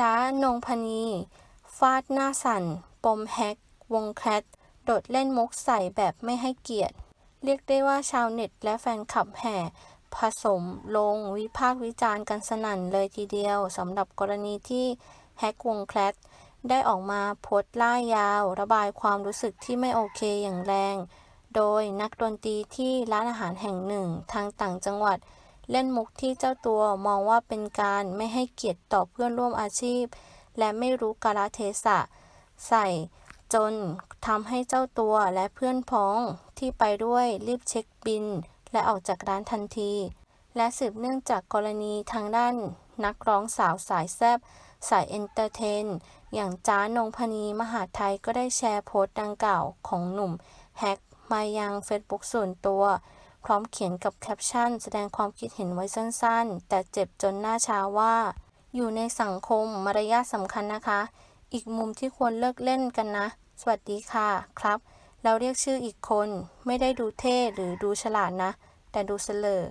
จ้านงพนี ฟาดหน้าสั่น ปมแฮก วงแคทโดดเล่นมุกใส่แบบไม่ให้เกียรติ เรียกได้ว่าชาวเน็ตและแฟนคลับแห่ ผสมลงวิพากษ์วิจารณ์กันสนั่นเลยทีเดียวสำหรับกรณีที่แฮกวงแคลตได้ออกมาโพสต์ล่ายาว ระบายความรู้สึกที่ไม่โอเคอย่างแรง โดยนักดนตรีที่ร้านอาหารแห่งหนึ่งทางต่างจังหวัด เล่นมุกที่เจ้าตัวมองว่าเป็นการไม่ให้เกียรติต่อเพื่อนร่วมอาชีพ และไม่รู้กาลเทศะ ใส่จนทำให้เจ้าตัวและเพื่อนพ้องที่ไปด้วยรีบเช็คบิน และออกจากร้านทันที และสืบเนื่องจากกรณีทางด้าน นักร้องสาวสายแซบสายเอนเตอร์เทน อย่างจ้านงพนีมหาไทยก็ได้แชร์โพสต์ดังกล่าวของหนุ่มแฮกมายังเฟซบุ๊กส่วนตัว พร้อมเขียนกับแคปชั่น แสดงความคิดเห็นไว้สั้นๆ แต่เจ็บจนหน้าชาว่า อยู่ในสังคมมารยาทสำคัญนะคะ อีกมุมที่ควรเลิกเล่นกันนะ สวัสดีค่ะครับ เราเรียกชื่ออีกคน ไม่ได้ดูเท่หรือดูฉลาดนะ แต่ดูเสลอ